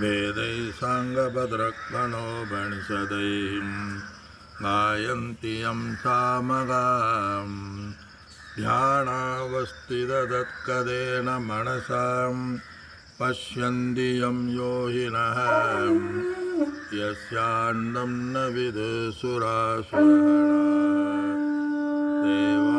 वेदैः साङ्गभद्रक्मणोपनिषदैः गायन्ति यं सामगां ध्यानावस्थितदत्कदेन मनसां पश्यन्ति यं योहिनः यस्यान्नं न विदुसुरासुरः देवाय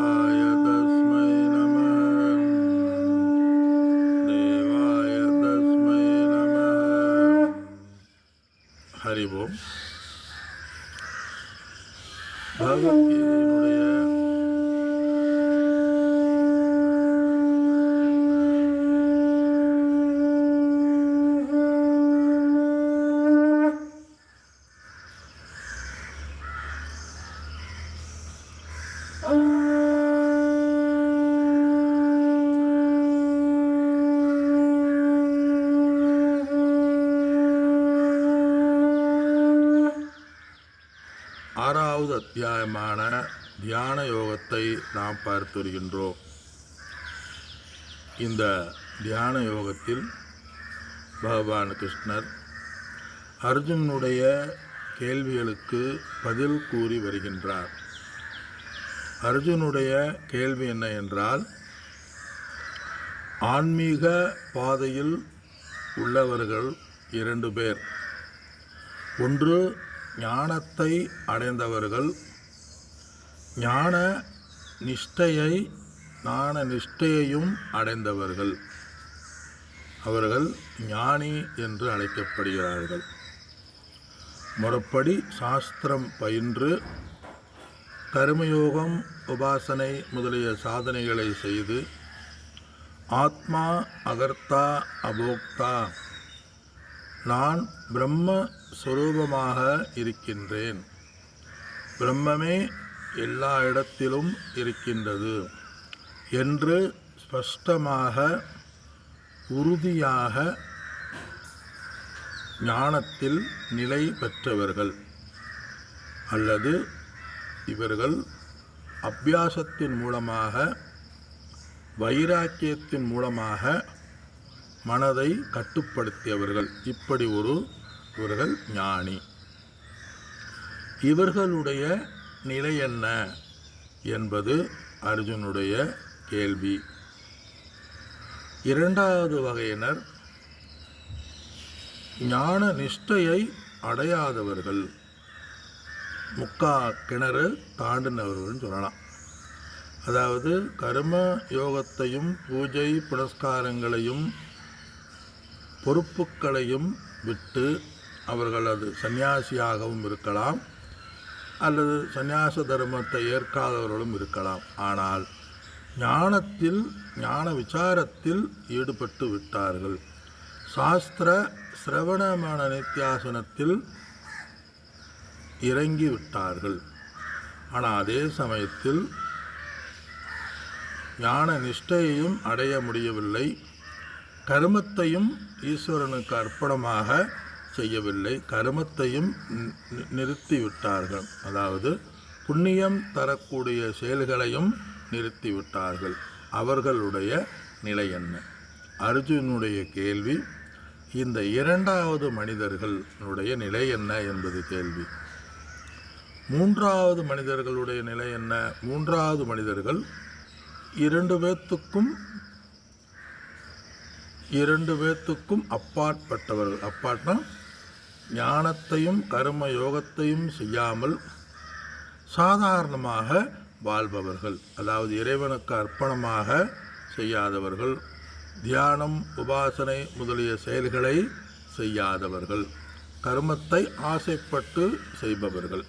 ஹரி ஓம் பகவத்கீதையினுடைய ஆறாவது அத்தியாயமான தியான யோகத்தை நாம் பார்த்து வருகின்றோம். இந்த தியான யோகத்தில் பகவான் கிருஷ்ணர் அர்ஜுனுடைய கேள்விகளுக்கு பதில் கூறி வருகின்றார். அர்ஜுனுடைய கேள்வி என்ன என்றால் ஆன்மீக பாதையில் உள்ளவர்கள் இரண்டு பேர். ஒன்று ஞானத்தை அடைந்தவர்கள் ஞான நிஷ்டையை ஞான நிஷ்டையையும் அடைந்தவர்கள். அவர்கள் ஞானி என்று அழைக்கப்படுகிறார்கள். முறப்படி சாஸ்திரம் பயின்று கர்மயோகம் உபாசனை முதலிய சாதனைகளை செய்து ஆத்மா அகர்த்தா அபோக்தா நான் பிரம்ம இருக்கின்றேன். பிரம்மமே எல்லா இடத்திலும் இருக்கின்றது என்று ஸ்பஷ்டமாக உறுதியாக ஞானத்தில் நிலை பெற்றவர்கள் அல்லது இவர்கள் அபியாசத்தின் மூலமாக வைராக்கியத்தின் மூலமாக மனதை கட்டுப்படுத்தியவர்கள். இப்படி ஒரு இவர்கள் ஞானி. இவர்களுடைய நிலை என்ன என்பது அர்ஜுனுடைய கேள்வி. இரண்டாவது வகையினர் ஞான நிஷ்டையை அடையாதவர்கள். முக்கா கிணறு தாண்டினவர்கள்னு சொல்லலாம். அதாவது கர்ம யோகத்தையும் பூஜை புனஸ்காரங்களையும் பொறுப்புகளையும் விட்டு அவர்கள் அது சந்நியாசியாகவும் இருக்கலாம் அல்லது சந்நியாச தர்மத்தை ஏற்காதவர்களும் இருக்கலாம். ஆனால் ஞானத்தில் ஞான விசாரத்தில் ஈடுபட்டு விட்டார்கள். சாஸ்திர சிரவணமான நித்தியாசனத்தில் இறங்கி விட்டார்கள். ஆனால் அதே சமயத்தில் ஞான நிஷ்டையையும் அடைய முடியவில்லை. கருமத்தையும் ஈஸ்வரனுக்கு அர்ப்பணமாக செய்யவில்லை. கருமத்தையும் நிறுத்திவிட்டார்கள். அதாவது புண்ணியம் தரக்கூடிய செயல்களையும் நிறுத்திவிட்டார்கள். அவர்களுடைய நிலை என்ன? அர்ஜுனுடைய கேள்வி இந்த இரண்டாவது மனிதர்களுடைய நிலை என்ன என்பது கேள்வி. மூன்றாவது மனிதர்களுடைய நிலை என்ன? மூன்றாவது மனிதர்கள் இரண்டு பேர்த்துக்கும் இரண்டு பேர்த்துக்கும் அப்பாற்பட்டவர்கள். அப்பாட்னா ஞானத்தையும் கர்ம யோகத்தையும் செய்யாமல் சாதாரணமாக வாழ்பவர்கள். அதாவது இறைவனுக்கு அர்ப்பணமாக செய்யாதவர்கள் தியானம் உபாசனை முதலிய செயல்களை செய்யாதவர்கள் கர்மத்தை ஆசைப்பட்டு செய்பவர்கள்.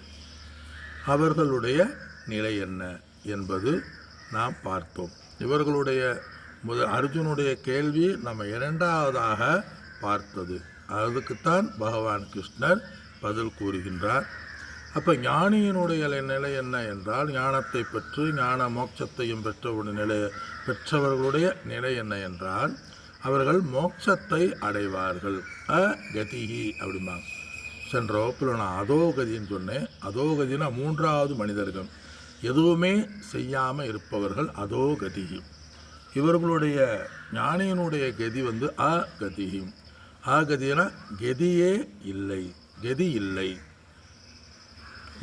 அவர்களுடைய நிலை என்ன என்பது நாம் பார்த்தோம். இவர்களுடைய முத அர்ஜுனுடைய கேள்வி நம்ம இரண்டாவதாக பார்த்தது. அதுக்குத்தான் பகவான் கிருஷ்ணர் பதில் கூறுகின்றார். அப்போ ஞானியினுடைய நிலை என்ன என்றால் ஞானத்தை பெற்று ஞான மோட்சத்தையும் பெற்றவுடைய நிலை பெற்றவர்களுடைய நிலை என்ன என்றால் அவர்கள் மோட்சத்தை அடைவார்கள். அ கதிகி அப்படிம்பாங்க. சென்ற வகுப்பில் நான் அதோகதின்னு சொன்னேன். அதோகதினா மூன்றாவது மனிதர்கள் எதுவுமே செய்யாமல் இருப்பவர்கள் அதோகதி இவர்களுடைய ஞானியினுடைய கதி வந்து அகதி ஆகதினா கதியே இல்லை கதி இல்லை.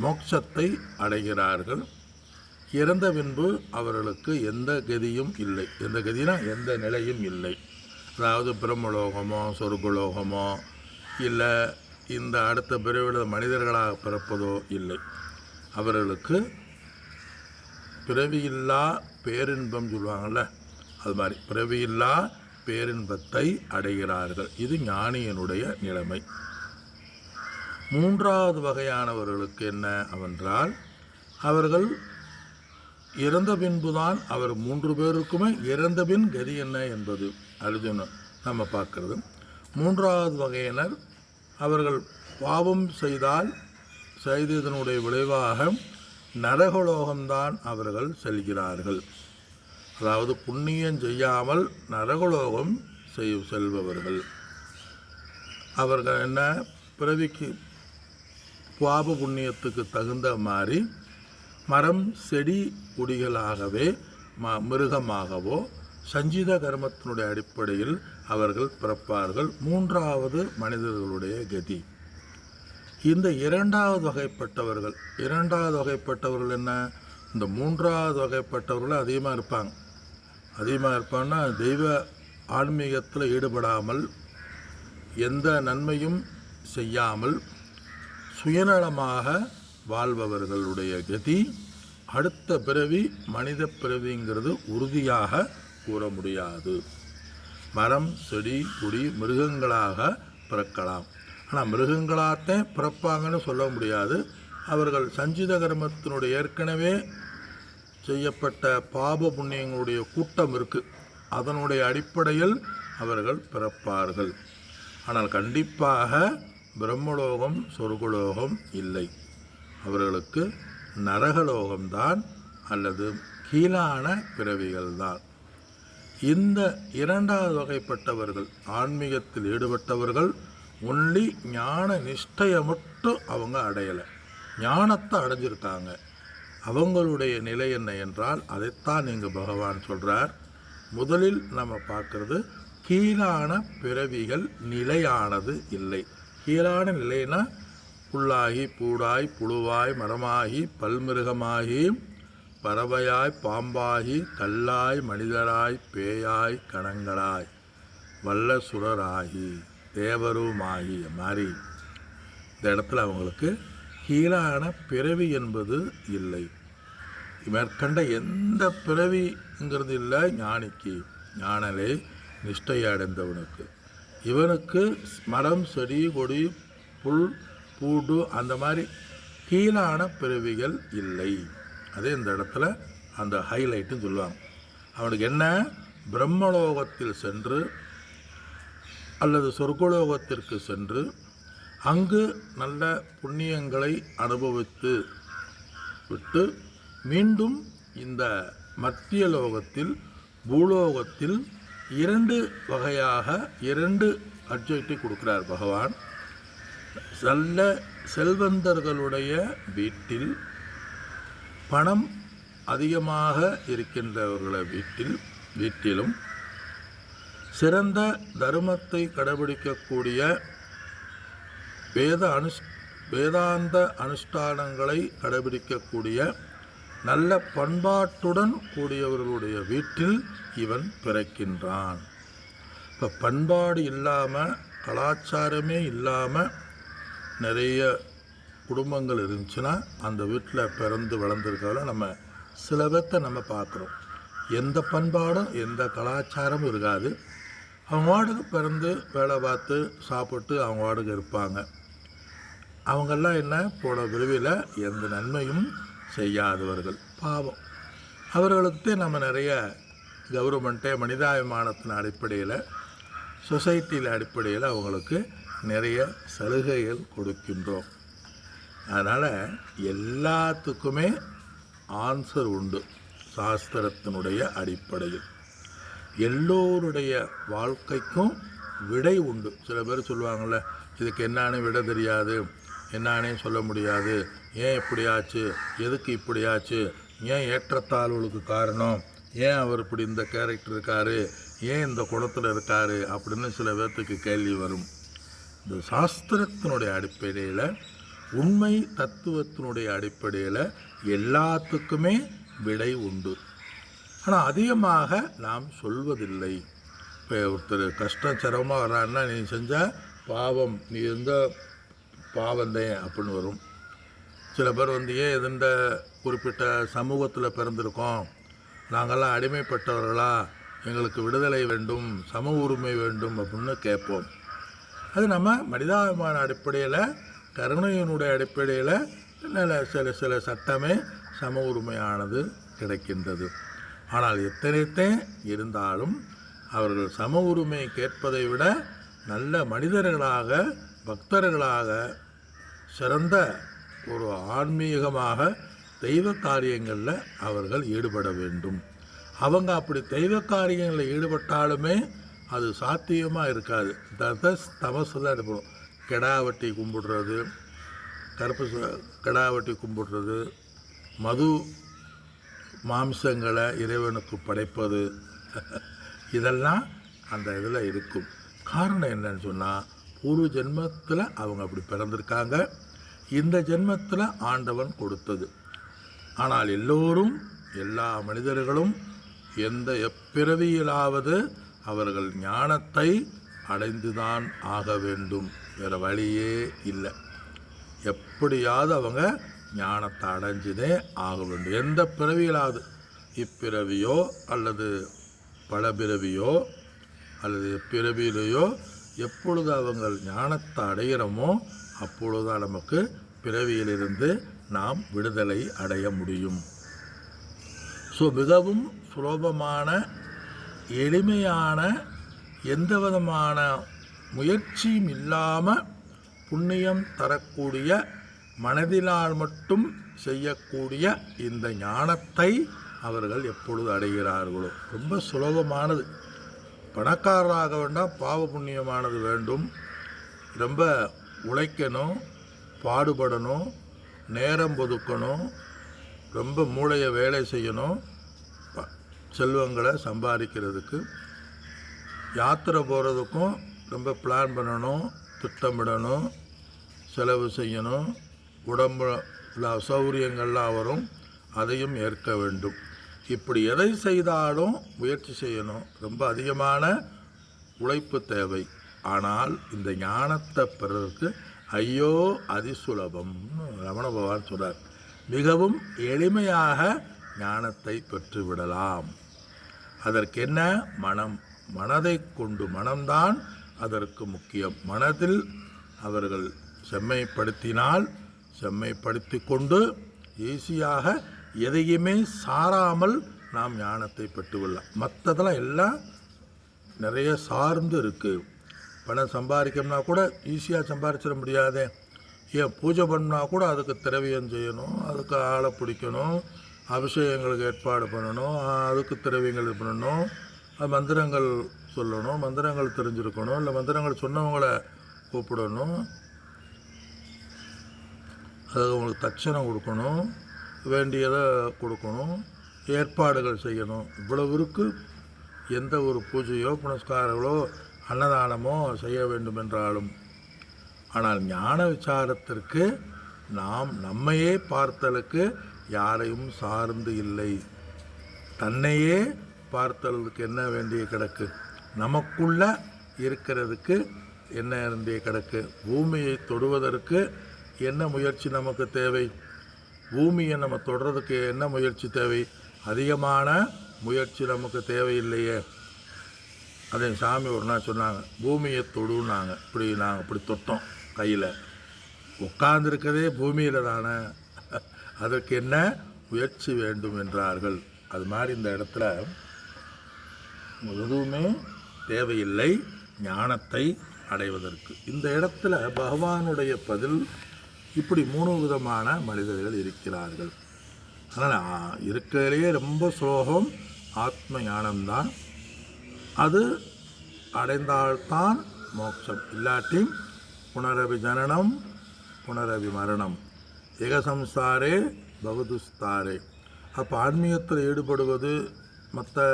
மோட்சத்தை அடைகிறார்கள். இறந்த பின்பு அவர்களுக்கு எந்த கதியும் இல்லை. எந்த கதினா எந்த நிலையும் இல்லை. அதாவது பிரம்மலோகமோ சொர்க்கலோகமோ இல்லை இந்த அடுத்த பிறவியில் மனிதர்களாக பிறப்பதோ இல்லை. அவர்களுக்கு பிறவியில்லா பேரின்பம் சொல்லுவாங்கள்ல அது மாதிரி. பிறவியில்லா பேரின்பத்தை அடைகிறார்கள். இது ஞானியனுடைய நிலைமை. மூன்றாவது வகையானவர்களுக்கு என்ன அவென்றால் அவர்கள் இறந்த பின்புதான் அவர் மூன்று பேருக்குமே இறந்த பின் கதி என்ன என்பது அர்ஜுனன் நம்ம பார்க்கறது. மூன்றாவது வகையினர் அவர்கள் பாவம் செய்தால் செய்ததனுடைய விளைவாக நரகலோகம்தான் அவர்கள் செல்கிறார்கள். அதாவது புண்ணியம் செய்யாமல் நரகலோகம் செய் செல்பவர்கள். அவர்கள் என்ன? பிறவிக்கு பாப புண்ணியத்துக்கு தகுந்த மாதிரி மரம் செடி கொடிகளாகவே ம மிருகமாகவோ சஞ்சித கர்மத்தினுடைய அடிப்படையில் அவர்கள் பிறப்பார்கள். மூன்றாவது மனிதர்களுடைய கதி. இந்த இரண்டாவது வகைப்பட்டவர்கள் இரண்டாவது வகைப்பட்டவர்கள் என்ன? இந்த மூன்றாவது வகைப்பட்டவர்கள் அதிகமாக இருப்பாங்க. அதிகமாக இருப்பாங்கன்னா தெய்வ ஆன்மீகத்தில் ஈடுபடாமல் எந்த நன்மையும் செய்யாமல் சுயநலமாக வாழ்பவர்களுடைய கதி அடுத்த பிறவி மனித பிறவிங்கிறது உறுதியாக கூற முடியாது. மரம் செடி கொடி மிருகங்களாக பிறக்கலாம். ஆனால் மிருகங்களாகத்தான் பிறப்பாங்கன்னு சொல்ல முடியாது. அவர்கள் சஞ்சித கர்மத்தினுடைய ஏற்கனவே செய்யப்பட்ட பாப புண்ணியங்களுடைய கூட்டம் இருக்கு. அதனுடைய அடிப்படையில் அவர்கள் பிறப்பார்கள். ஆனால் கண்டிப்பாக பிரம்மலோகம் சொர்க்கலோகம் இல்லை. அவர்களுக்கு நரகலோகம்தான் அல்லது கீழான பிறவிகள்தான். இந்த இரண்டாவது வகைப்பட்டவர்கள் ஆன்மீகத்தில் ஈடுபட்டவர்கள் ஒன்லி ஞான நிஷ்டையை மட்டும் அவங்க அடையலை. ஞானத்தை அடைஞ்சிருக்காங்க. அவங்களுடைய நிலை என்ன என்றால் அதைத்தான் இங்கு பகவான் சொல்கிறார் முதலில் நம்ம பார்க்கறது கீழான பிறவிகள் நிலையானது இல்லை. கீழான நிலைனா புல்லாகி பூடாய் புழுவாய் மரமாகி பல்மிருகமாகி பறவையாய் பாம்பாகி கல்லாய் மனிதராய் பேயாய் கணங்களாய் வல்ல சுரராகி தேவருமாகி மாதிரி. இந்த இடத்துல அவங்களுக்கு கீழான பிறவி என்பது இல்லை. மேற்கண்ட எந்த பிறவிங்கிறது இல்லை. ஞானிக்கு ஞானலே நிஷ்டை அடைந்தவனுக்கு இவனுக்கு மரம் செடி கொடி புல் பூடு அந்த மாதிரி கீழான பிறவிகள் இல்லை. அதே இந்த இடத்துல அந்த ஹைலைட்டும் சொல்லுவாங்க. அவனுக்கு என்ன? பிரம்மலோகத்தில் சென்று அல்லது சொர்க்கலோகத்திற்கு சென்று அங்கு நல்ல புண்ணியங்களை அனுபவித்து விட்டு மீண்டும் இந்த மத்திய லோகத்தில் பூலோகத்தில் இரண்டு வகையாக இரண்டு அப்ஜெக்டிவ் கொடுக்கிறார் பகவான். நல்ல செல்வந்தர்களுடைய வீட்டில் பணம் அதிகமாக இருக்கின்றவர்களை வீட்டில் வீட்டிலும் சிறந்த தர்மத்தை கடைபிடிக்கக்கூடிய வேத அனுஷ் வேதாந்த அனுஷ்டானங்களை கடைபிடிக்கக்கூடிய நல்ல பண்பாட்டுடன் கூடியவர்களுடைய வீட்டில் இவன் பிறக்கின்றான். இப்போ பண்பாடு இல்லாமல் கலாச்சாரமே இல்லாமல் நிறைய குடும்பங்கள் இருந்துச்சுன்னா அந்த வீட்டில் பிறந்து வளர்ந்துருக்கவள நம்ம சில பேர்த்த நம்ம பார்க்குறோம் எந்த பண்பாடும் எந்த கலாச்சாரமும் இருக்காது. அவங்க வாடகை பிறந்து வேலை பார்த்து சாப்பிட்டு அவங்க வாடகை இருப்பாங்க. அவங்கெல்லாம் என்ன போன விரைவில் எந்த நன்மையும் செய்யாதவர்கள். பாவம். அவர்களுக்கு நம்ம நிறைய கவர்மெண்ட்டே மனிதாபிமானத்தின் அடிப்படையில் சொசைட்டியில் அடிப்படையில் அவங்களுக்கு நிறைய சலுகைகள் கொடுக்கின்றோம். அதனால் எல்லாத்துக்குமே ஆன்சர் உண்டு சாஸ்திரத்தினுடைய அடிப்படையில். எல்லோருடைய வாழ்க்கைக்கும் விடை உண்டு. சில பேர் சொல்லுவாங்கள்ல இதுக்கு என்னான்னு விட தெரியாது. என்னானே சொல்ல முடியாது. ஏன் இப்படியாச்சு எதுக்கு இப்படியாச்சு ஏன் ஏற்றத்தாழ்வுகளுக்கு காரணம்? ஏன் அவர் இப்படி இந்த கேரக்டர் இருக்கார்? ஏன் இந்த குணத்தில் இருக்கார்? அப்படின்னு சில பேர்த்துக்கு கேள்வி வரும். இந்த சாஸ்திரத்தினுடைய அடிப்படையில் உண்மை தத்துவத்தினுடைய அடிப்படையில் எல்லாத்துக்குமே விடை உண்டு. ஆனால் அதிகமாக நாம் சொல்வதில்லை. இப்போ ஒருத்தர் கஷ்டம் சிரமமாக வர்றாருன்னா நீ செஞ்சால் பாவம். நீ இருந்த பாவந்தேன் அப்படின்னு வரும். சில பேர் வந்து ஏன் இந்த குறிப்பிட்ட சமூகத்தில் பிறந்திருக்கோம்? நாங்கள்லாம் அடிமைப்பட்டவர்களா? எங்களுக்கு விடுதலை வேண்டும் சம உரிமை வேண்டும் அப்படின்னு கேட்போம். அது நம்ம மனிதாபிமான அடிப்படையில் கருணையினுடைய அடிப்படையில் நல்ல சில சில சட்டமே சம உரிமையானது கிடைக்கின்றது. ஆனால் எத்தனைத்தே இருந்தாலும் அவர்கள் சம உரிமை கேட்பதை விட நல்ல மனிதர்களாக பக்தர்களாக சிறந்த ஒரு ஆன்மீகமாக தெய்வ காரியங்களில் அவர்கள் ஈடுபட வேண்டும். அவங்க அப்படி தெய்வ காரியங்களில் ஈடுபட்டாலுமே அது சாத்தியமாக இருக்காது. ததஸ் தமசு தான் இருப்போம் கெடாவட்டி கும்பிடுறது கருப்பு ச- கெடா வெட்டி கும்பிடுறது மது மாம்சங்களை இறைவனுக்கு படைப்பது. இதெல்லாம் அந்த இதில் இருக்கும். காரணம் என்னன்னு சொன்னால் பூர்வ ஜென்மத்தில் அவங்க அப்படி பிறந்திருக்காங்க. இந்த ஜென்மத்தில் ஆண்டவன் கொடுத்தது. ஆனால் எல்லோரும் எல்லா மனிதர்களும் எந்த எப்பிறவியிலாவது அவர்கள் ஞானத்தை அடைந்துதான் ஆக வேண்டும். வேறு வழியே இல்லை. எப்படியாவது அவங்க ஞானத்தை அடைஞ்சுதே ஆக வேண்டும். எந்த பிறவியிலாவது இப்பிறவியோ அல்லது பல பிறவியோ அல்லது பிறவியிலேயோ எப்பொழுது அவங்க ஞானத்தை அடைகிறோமோ அப்பொழுதுதான் நமக்கு பிறவியிலிருந்து நாம் விடுதலை அடைய முடியும். ஸோ மிகவும் சுலபமான எளிமையான எந்த விதமான முயற்சியும் இல்லாமல் புண்ணியம் தரக்கூடிய மனதினால் மட்டும் செய்யக்கூடிய இந்த ஞானத்தை அவர்கள் எப்பொழுது அடைகிறார்களோ. ரொம்ப சுலபமானது. பணக்காரராக வேண்டாம் பாவ புண்ணியமானது வேண்டும். ரொம்ப உழைக்கணும் பாடுபடணும் நேரம் ஒதுக்கணும் ரொம்ப மூளையை வேலை செய்யணும் செல்வங்களை சம்பாதிக்கிறதுக்கு. யாத்திரை போகிறதுக்கும் ரொம்ப பிளான் பண்ணணும் திட்டமிடணும் செலவு செய்யணும் உடம்பு சௌகரியங்கள்லாம் வரும் அதையும் ஏற்க வேண்டும். இப்படி எதை செய்தாலும் முயற்சி செய்யணும். ரொம்ப அதிகமான உழைப்பு தேவை. ஆனால் இந்த ஞானத்தை பெறறதுக்கு ஐயோ அதிசுலபம். ரமண பகவான் சொல்கிறார் மிகவும் எளிமையாக ஞானத்தை பெற்றுவிடலாம். அதற்கென்ன மனம்? மனதை கொண்டு மனம்தான் அதற்கு முக்கியம். மனதில் அவர்கள் செம்மைப்படுத்தினால் செம்மைப்படுத்தி கொண்டு ஈஸியாக எதையுமே சாராமல் நாம் ஞானத்தை பெற்றுவிடலாம். மற்றதெல்லாம் எல்லாம் நிறைய சார்ந்து இருக்குது பணம் சம்பாதிக்கணும்னா கூட ஈஸியாக சம்பாதிச்சிட முடியாதே. ஏன் பூஜை பண்ணால் கூட அதுக்கு திரவியம் செய்யணும் அதுக்கு ஆளை பிடிக்கணும் அபிஷேகங்களுக்கு ஏற்பாடு பண்ணணும் அதுக்கு திரவியங்கள் இது பண்ணணும் அது மந்திரங்கள் சொல்லணும் மந்திரங்கள் தெரிஞ்சிருக்கணும் இல்லை மந்திரங்கள் சொன்னவங்கள கூப்பிடணும். அது அவங்களுக்கு தட்சணம் கொடுக்கணும் வேண்டியதை கொடுக்கணும் ஏற்பாடுகள் செய்யணும். இவ்வளவு இருக்குது எந்த ஒரு பூஜையோ புனஸ்காரங்களோ அன்னதானமோ செய்ய வேண்டுமென்றாலும். ஆனால் ஞான விசாரத்திற்கு நாம் நம்மையே பார்த்தலுக்கு யாரையும் சார்ந்து இல்லை. தன்னையே பார்த்தலுக்கு என்ன வேண்டிய கிடக்கு? நமக்குள்ள இருக்கிறதுக்கு என்ன வேண்டிய கிடக்கு? பூமியை தொடுவதற்கு என்ன முயற்சி நமக்கு தேவை? பூமியை நம்ம தொடுறதுக்கு என்ன முயற்சி தேவை? அதிகமான முயற்சி நமக்கு தேவையில்லையே. அதே சாமி ஒரு நாள் சொன்னாங்க பூமியை தொடுனாங்க இப்படி நாங்கள் இப்படி தொட்டோம் கையில். உட்கார்ந்துருக்கதே பூமியில் தானே. அதற்கு என்ன? முயற்சி வேண்டும் என்றார்கள். அது மாதிரி இந்த இடத்துல எதுவுமே தேவையில்லை ஞானத்தை அடைவதற்கு. இந்த இடத்துல பகவானுடைய பதில் இப்படி மூணு விதமான மனிதர்கள் இருக்கிறார்கள். அதனால் இருக்கிறதுலேயே ரொம்ப சுலோகம் ஆத்ம ஞானம்தான். அது அடைந்தால்தான் மோட்சம். இல்லாட்டி புனரபி ஜனனம் புனரபி மரணம். ஏகசம்சாரே பகதுஸ்தாரே. அப்போ ஆன்மீகத்தில் ஈடுபடுவது மற்ற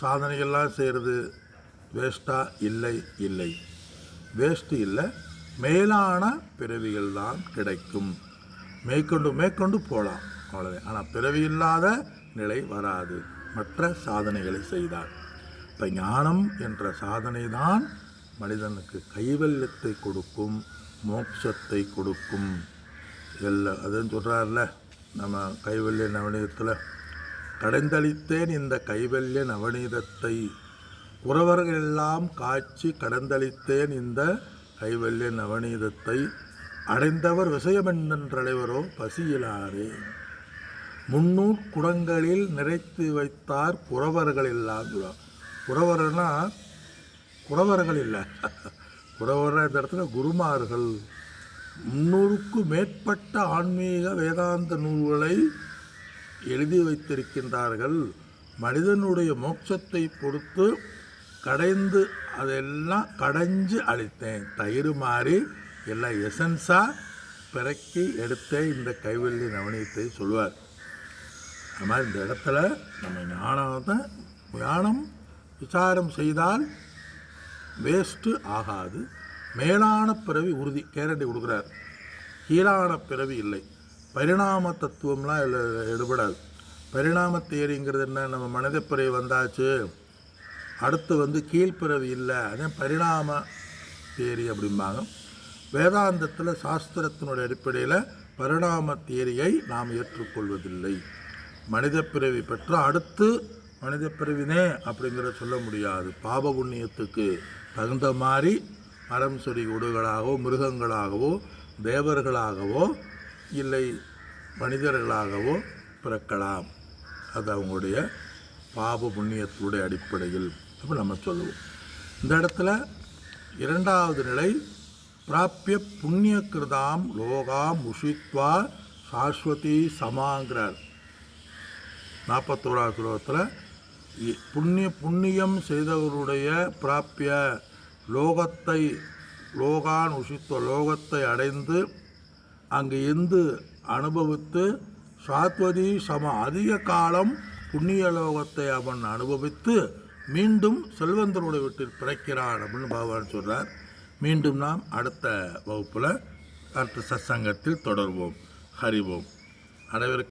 சாதனைகள்லாம் செய்கிறது வேஸ்ட்டாக இல்லை இல்லை. வேஸ்ட்டு இல்லை மேலான பிறவிகள் தான் கிடைக்கும். மேற்கொண்டு மேற்கொண்டு போகலாம். அவ்வளோதான் ஆனால் பிறவி இல்லாத நிலை வராது. மற்ற சாதனைகளை செய்தார் இப்போ ஞானம் என்ற சாதனை தான் மனிதனுக்கு கைவல்யத்தை கொடுக்கும் மோட்சத்தை கொடுக்கும். எல்லா அதுன்னு சொல்கிறார்ல நம்ம கைவல்ய நவநீதத்தில் கடைந்தளித்தேன் இந்த கைவல்ய நவநீதத்தை குறவர்கள் எல்லாம் காட்சி கடந்தளித்தேன் இந்த கைவல்ய நவநீதத்தை அடைந்தவர் விஷயமென்றலைவரோ பசியிலாரே. முன்னூர் குடங்களில் நிறைத்து வைத்தார் குறவர்கள் எல்லாம் குறவர்னா குறவர்கள் இல்லை. குறவர் இந்த இடத்துல குருமார்கள். முன்னூறுக்கு மேற்பட்ட ஆன்மீக வேதாந்த நூல்களை எழுதி வைத்திருக்கின்றார்கள். மனிதனுடைய மோட்சத்தை பொறுத்து கடைந்து அதெல்லாம் கடைஞ்சு அழித்தேன். தயிர் மாறி எல்லாம் எசன்ஸாக பிறக்கி எடுத்தே இந்த கைவல்லி நவனியத்தை சொல்வார். அது மாதிரி இந்த இடத்துல நம்ம ஞானத்தை ஞானம் விசாரம் செய்தால் வேஸ்ட்டு ஆகாது. மேலான பிறவி உறுதி. கேரண்டி கொடுக்குறார். கீழான பிறவி இல்லை. பரிணாம தத்துவம்லாம் இதில் எடுபடாது. பரிணாம தேரிங்கிறது என்ன? நம்ம மனித பிறவி வந்தாச்சு. அடுத்து வந்து கீழ்ப்பிறவி இல்லை. அதே பரிணாம தேரி அப்படிம்பாங்க. வேதாந்தத்தில் சாஸ்திரத்தினுடைய அடிப்படையில் பரிணாம தேரியை நாம் ஏற்றுக்கொள்வதில்லை. மனித பிறவி பெற்று அடுத்து மனித பிறவினே அப்படிங்கிறத சொல்ல முடியாது. பாப புண்ணியத்துக்கு தகுந்த மாதிரி மரம் செடி உடுகளாகவோ மிருகங்களாகவோ தேவர்களாகவோ இல்லை மனிதர்களாகவோ பிறக்கலாம். அது அவங்களுடைய பாப புண்ணியத்துடைய அடிப்படையில் அப்படி நம்ம சொல்லுவோம். இந்த இடத்துல இரண்டாவது நிலை பிராப்பிய புண்ணிய கிருதாம் லோகாம் உஷித்வா சாஸ்வதி சமாங்கிறார். நாற்பத்தோராவது ஸ்லோகத்தில் புண்ணிய புண்ணியம் செய்தவருடைய பிராப்பிய லோகத்தை லோகான் உஷித்த லோகத்தை அடைந்து அங்கு இருந்து அனுபவித்து சாத்வதி சம அதிக காலம் புண்ணிய லோகத்தை அவன் அனுபவித்து மீண்டும் செல்வந்தருடைய வீட்டில் பிறக்கிறான் அப்படின்னு பகவான் சொல்கிறார் மீண்டும் நாம் அடுத்த வகுப்பில் அடுத்த சத்சங்கத்தில் தொடர்வோம். ஹரிவோம் அனைவருக்கும்